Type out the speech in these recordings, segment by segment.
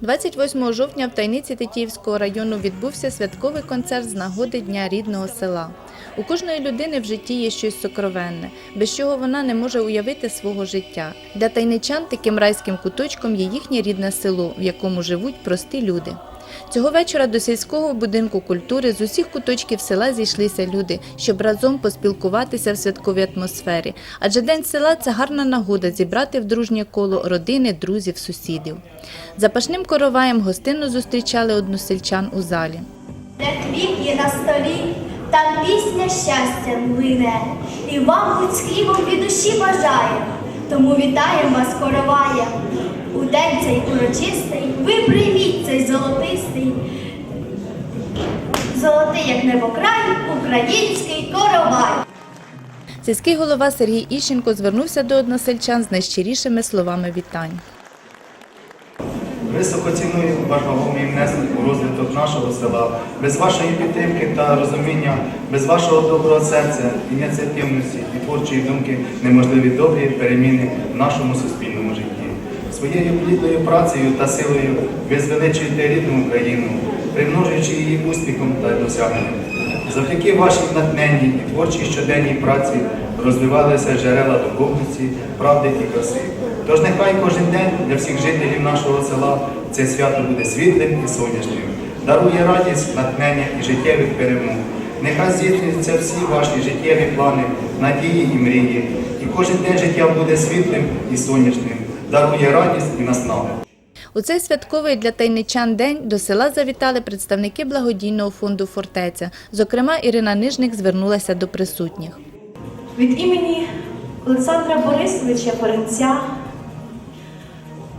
28 жовтня в тайниці Тетіївського району відбувся святковий концерт з нагоди Дня рідного села. У кожної людини в житті є щось сокровенне, без чого вона не може уявити свого життя. Для тайничан таким райським куточком є їхнє рідне село, в якому живуть прості люди. Цього вечора до сільського будинку культури з усіх куточків села зійшлися люди, щоб разом поспілкуватися в святковій атмосфері. Адже день села це гарна нагода зібрати в дружнє коло родини, друзів, сусідів. Запашним короваєм гостинно зустрічали односельчан у залі. Хліб є на столі, там пісня щастя млине, і вам хоч хлібом від душі бажає. Тому вітаємо вас, короває. У день цей урочистий, ви прийміть цей золотистий. Золотий, як небокрай, український коровай. Сільський голова Сергій Іщенко звернувся до односельчан з найщирішими словами вітань. Високо ціную ваш вагомий внесок у розвиток нашого села. Без вашої підтримки та розуміння, без вашого доброго серця, ініціативності і творчої думки неможливі добрі переміни в нашому суспільному житті. Своєю плідною працею та силою ви звеличуєте рідну Україну, примножуючи її успіхом та досягненням. Завдяки вашій натхненній і творчій щоденній праці розвивалися джерела духовності, правди і краси. Тож нехай кожен день для всіх жителів нашого села це свято буде світлим і сонячним, дарує радість, натхнення і життєвих перемог. Нехай здійснюються всі ваші життєві плани, надії і мрії, і кожен день життя буде світлим і сонячним, дарує радість і наснагу. У цей святковий для тайничан день до села завітали представники благодійного фонду Фортеця. Зокрема, Ірина Нижник звернулася до присутніх. Від імені Олександра Борисовича Ференця,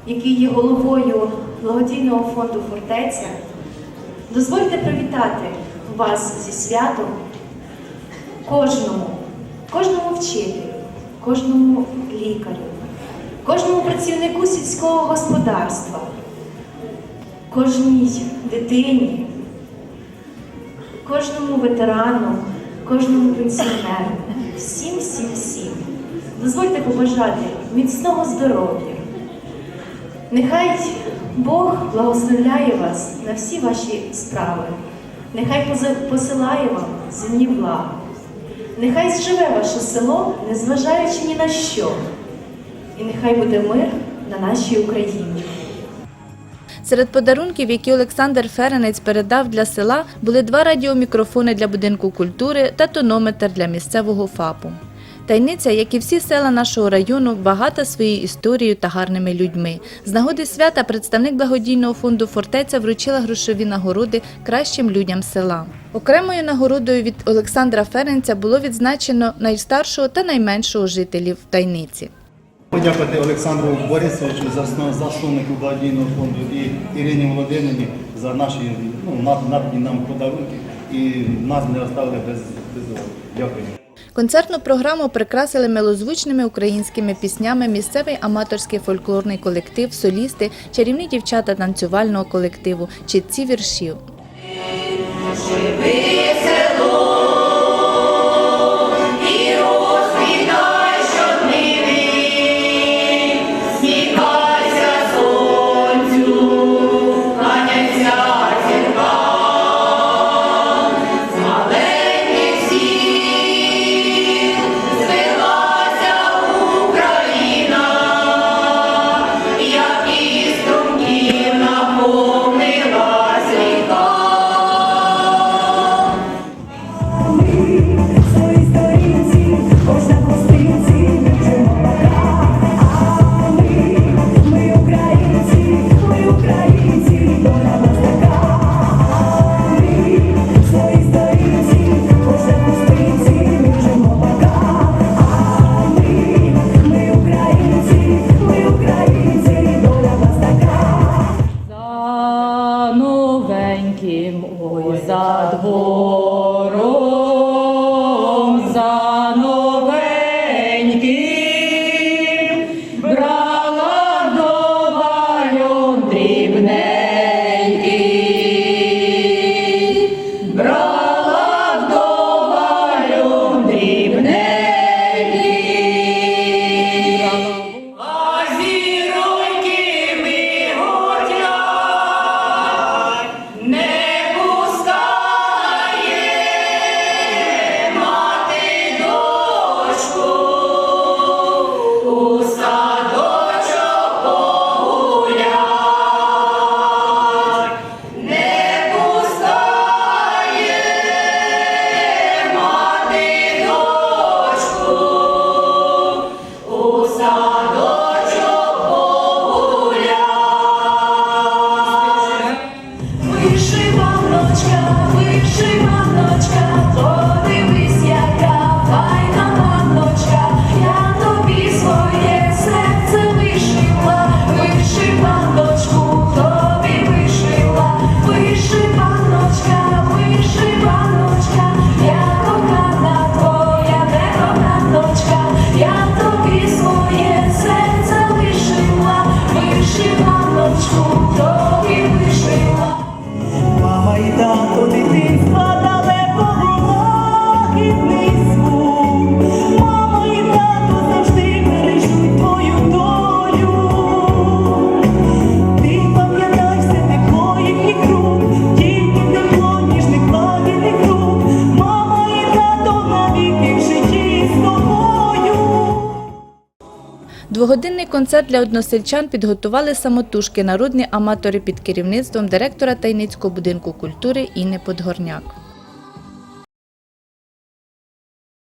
який є головою благодійного фонду Фортеця, дозвольте привітати вас зі святом кожному, кожному вчителю, кожному лікарю, кожному працівнику сільського господарства, кожній дитині, кожному ветерану, кожному пенсіонеру, всім, всім, всім. Дозвольте побажати міцного здоров'я. Нехай Бог благословляє вас на всі ваші справи. Нехай посилає вам земні блага. Нехай зживе ваше село, незважаючи ні на що. І нехай буде мир на нашій Україні. Серед подарунків, які Олександр Ференець передав для села, були два радіомікрофони для будинку культури та тонометр для місцевого ФАПу. Тайниця, як і всі села нашого району, багата своєю історією та гарними людьми. З нагоди свята представник благодійного фонду Фортеця вручила грошові нагороди кращим людям села. Окремою нагородою від Олександра Ференця було відзначено найстаршого та найменшого жителів Тайниці. Подякувати Олександру Борисовичу, засновнику благодійного фонду і Ірині Володимирівні за наші ну, надані нам подарунки і нас не оставили без, без. Дякую. Концертну програму прикрасили милозвучними українськими піснями місцевий аматорський фольклорний колектив, солісти, чарівні дівчата танцювального колективу, читці віршів. Свої ой, за двором, Двогодинний концерт для односельчан підготували самотужки народні аматори під керівництвом директора Тайницького будинку культури Інни Подгорняк.